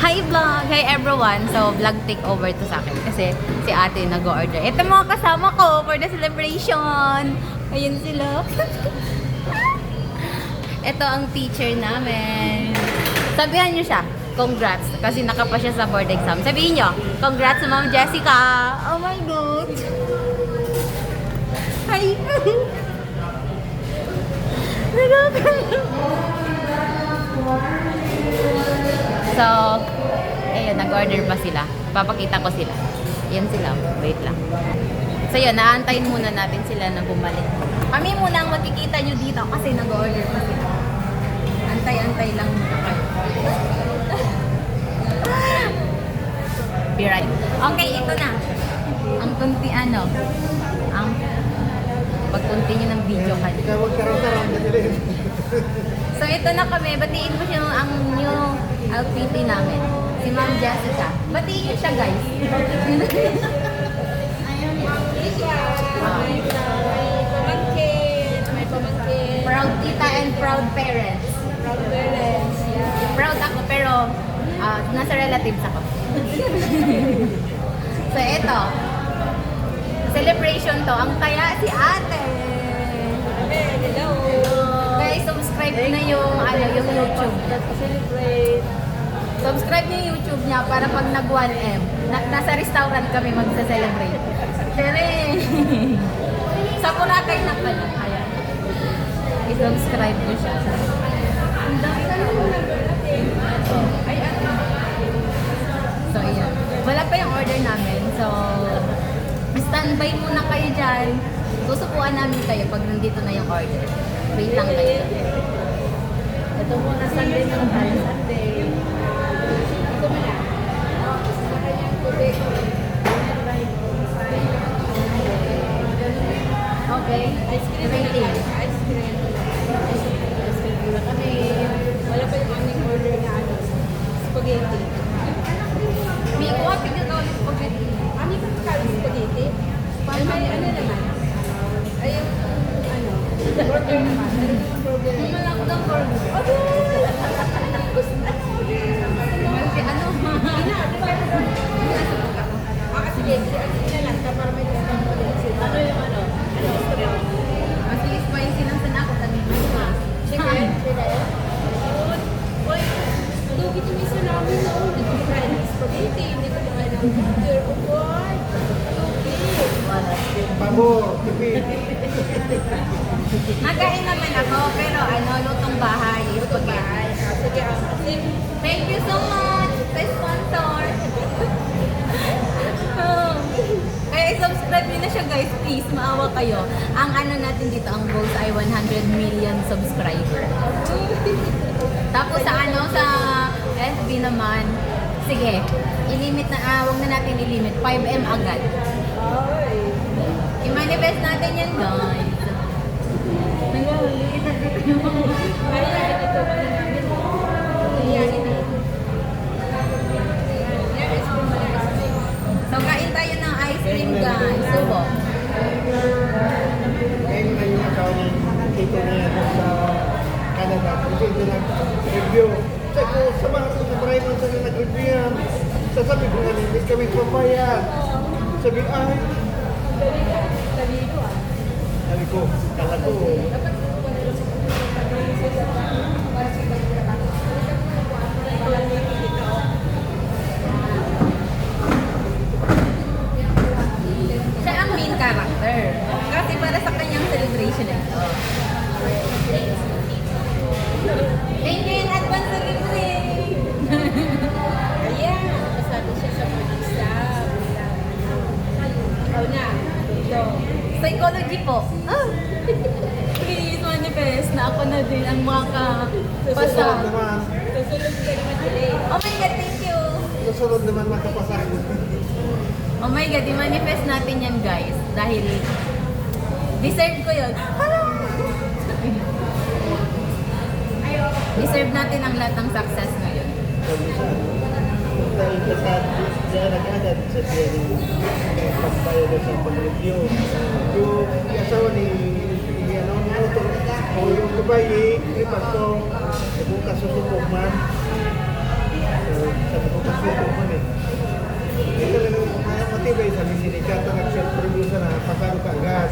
Hi vlog! Hi everyone! So, vlog take over to sa akin kasi si ate nag-order. Ito mga kasama ko for the celebration! Ayun sila. Ito ang teacher namin. Sabihan niyo siya, congrats. Kasi nakapa siya sa board exam. Sabihin niyo, congrats Ma'am Jessica! Oh my God! Hi! So, ayun, nag-order pa sila. Papakita ko sila. Yan sila. Wait lang. So yun, naantayin muna natin sila na bumalik. Kami muna ang makikita nyo dito kasi nag-order pa sila. Antay-antay lang muna kayo. Be right. Okay, ito na. Ang kunti ano, ang pag-continue ng video ka. Ikaw huwag karang-karang ganyan. So ito na kami, batiin mo siya ang new outfit namin. Si Ma'am Jessica. Batiin niyo siya guys. Pamangkin, may pamangkin. proud tita and proud parents. Proud parents. Yeah. Proud ako pero ah, nasa relatives ako. so ito, celebration to. Ang taya si ate. Hello. Guys, subscribe na yung, ano, yung YouTube. Let's celebrate. Subscribe niyo yung YouTube niya para pag nag 1M, na, nasa restaurant kami magsa-celebrate. Tere! sa Boracay na pala. Ayan. I-subscribe niyo siya. Ay, ano? So, ayan. Wala pa yung order namin. So, standby muna kayo dyan. Susupuan namin kayo pag nandito na yung order. Wait lang kayo. Ito muna Sunday ng. Sunday. Okay. Ice cream na. Ice cream. Ice cream muna kami. Wala pa yung aming order na ano. Spaghetti. May kuha ulit spaghetti. Ano yung kakain spaghetti? Ay, may ano naman. Ay, yung ano. Burger naman. Burger. Malak ng burger. Gusto FB naman, sige, ilimit na, ah, wag na natin ilimit, 5M agad. I-manifest natin yan guys. Yung. So, kain tayo ng ice cream guys. Subo. Yung Canada. Ito nag-review. Sabi ko, sa mga man sila nag-review yan. Sasabi ko nga, hindi kami papayan. Sabi, ay, sabi ko, kala ko, Dapat Siya ang main character. Kasi para sa kanyang celebration na ito. Thank you in advance sa libre. Ayan, nasabi siya sa mag-exam. Ikaw na. Ito. Psychology po. Ah. Please manifest na ako na din ang susunod makapasa. naman, Susunod ka naman delay. Oh my God, thank you. susunod naman makapasa. Oh my God, i-manifest natin yan guys. Dahil deserve ko yun. Deserve natin ang lahat ng success ngayon. Siya, dahil ka sa diyan agad sa diyan pagbayo sa pag-review. Yung asawa ni ni ano ni Otto, o yung babae, lipat ko, matibay sa sinikato ng self-review na pasaro ka agad.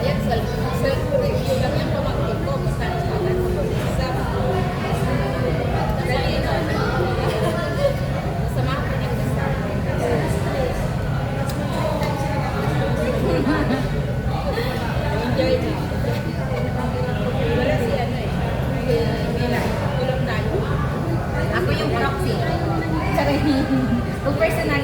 Ayan, self-review lang yan pamagpag ko, pasaro ka agad sa pag-isa. Ganito, masama ka ng isa. Enjoy na. Wala si ano eh. Mila, tulog tayo. Ako yung proxy. Saray, personal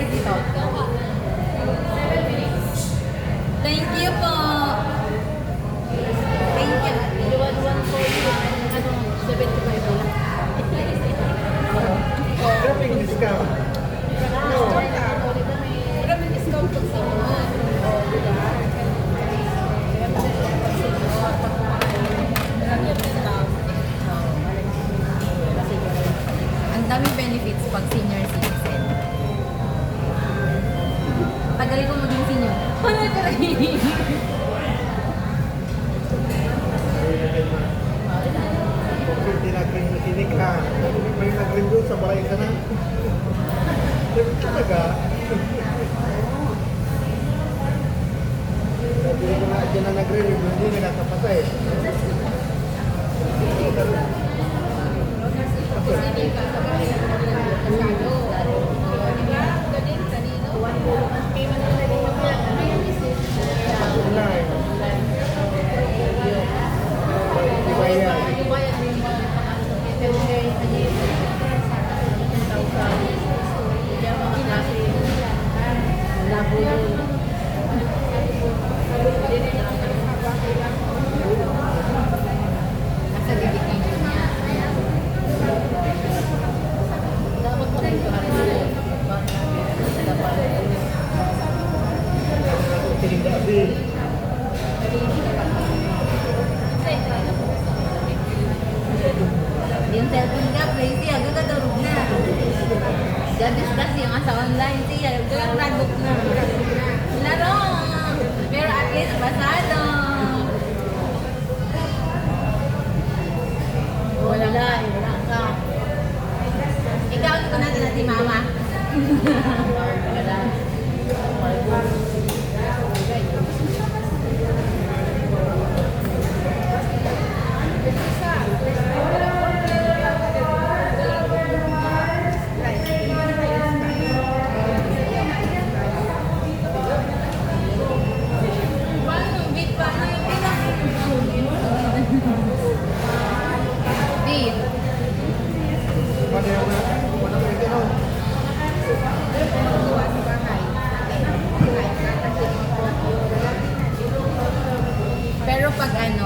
pag ano,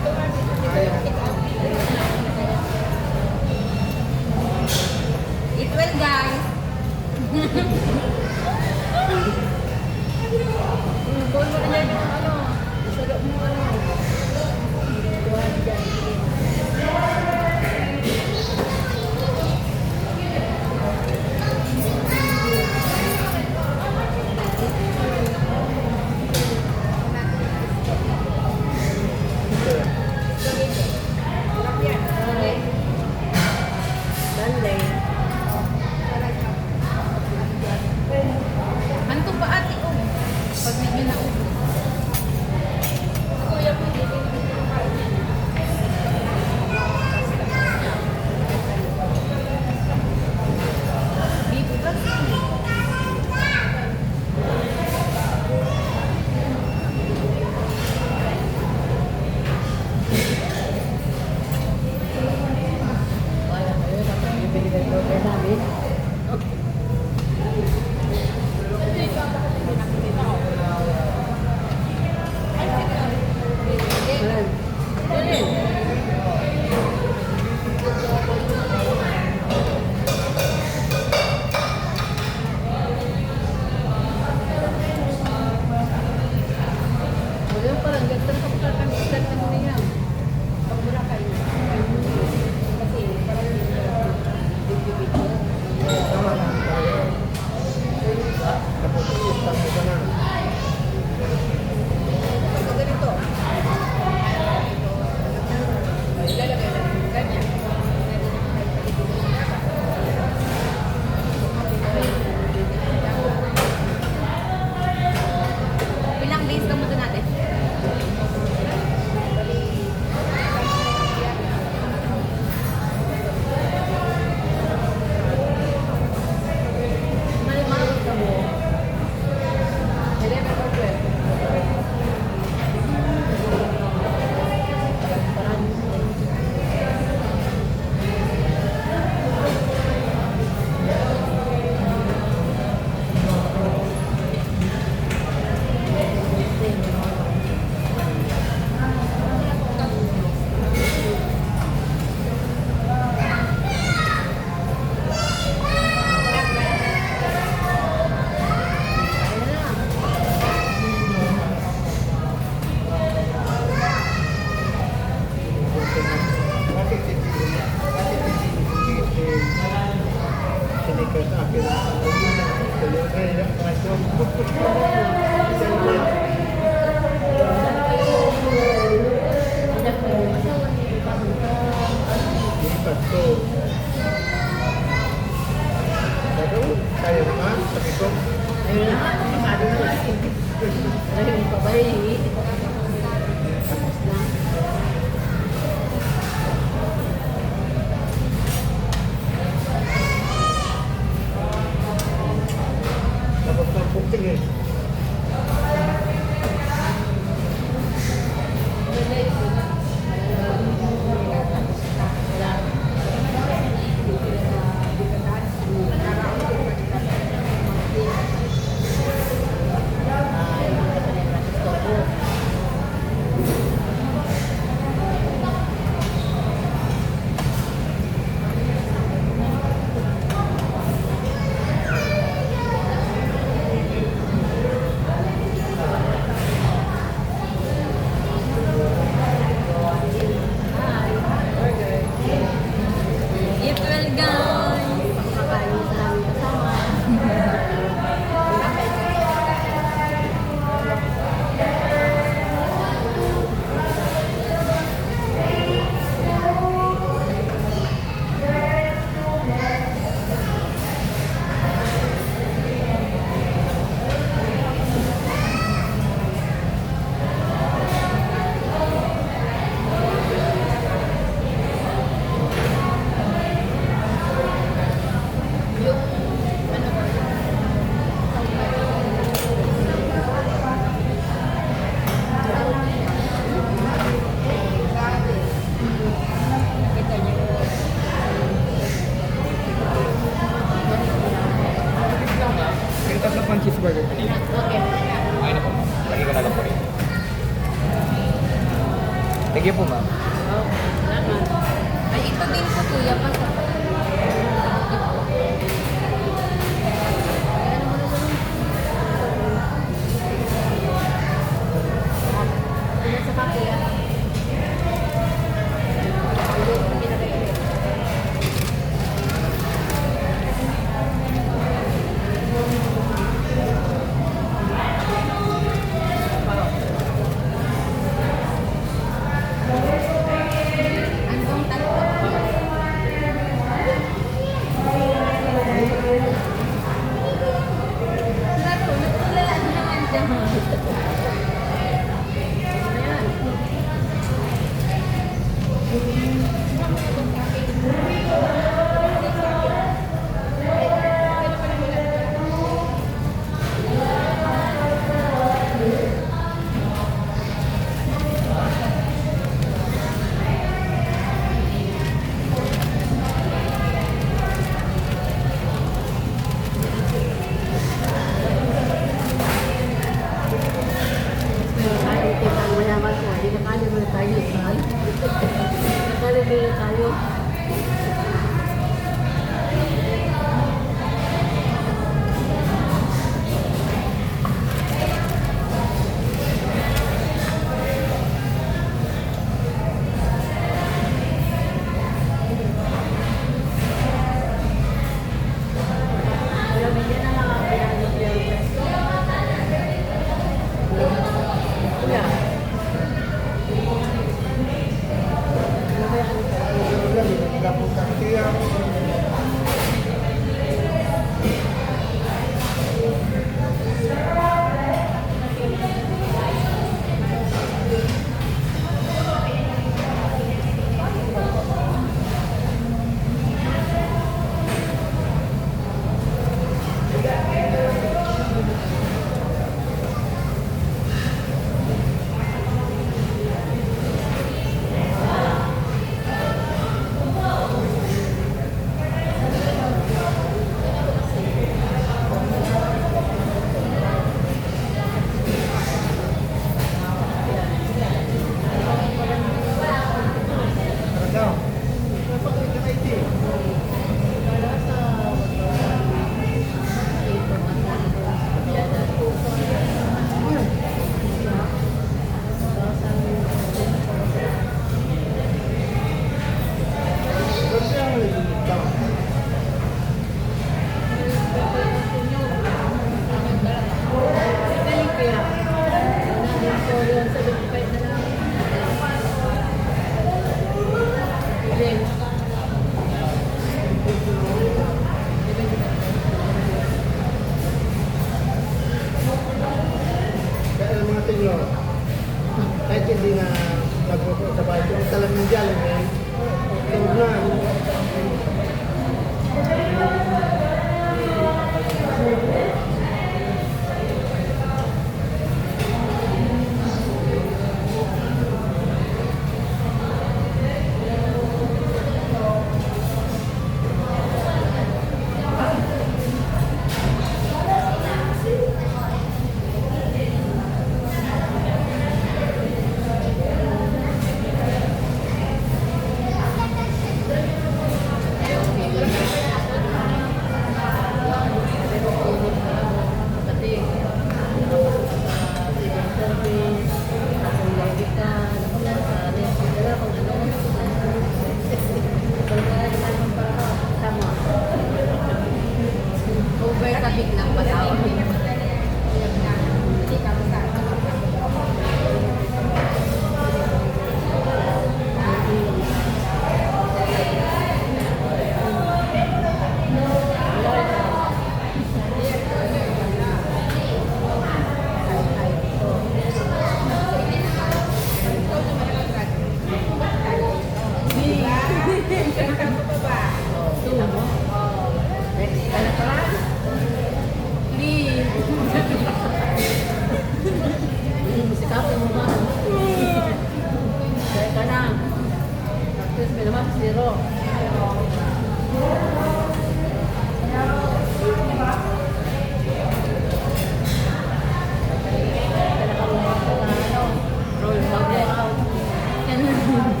Thank you.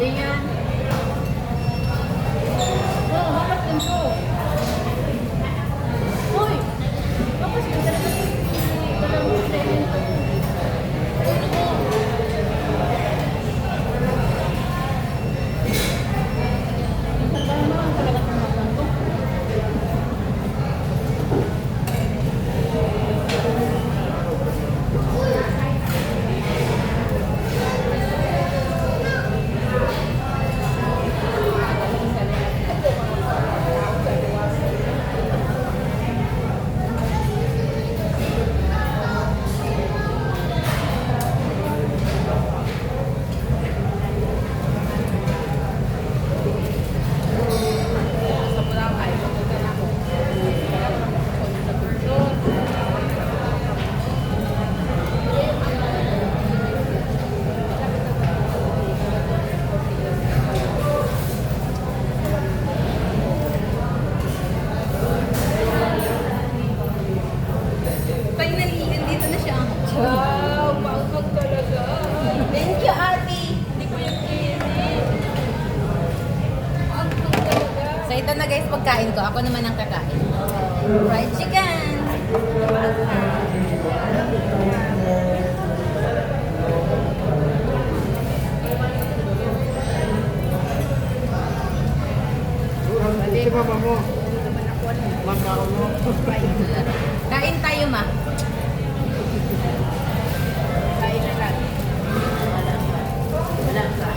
Ganyan. No, dapat ganito. mo. Makao mo. Kain tayo, ma. Kain na lang. Wala. Wala.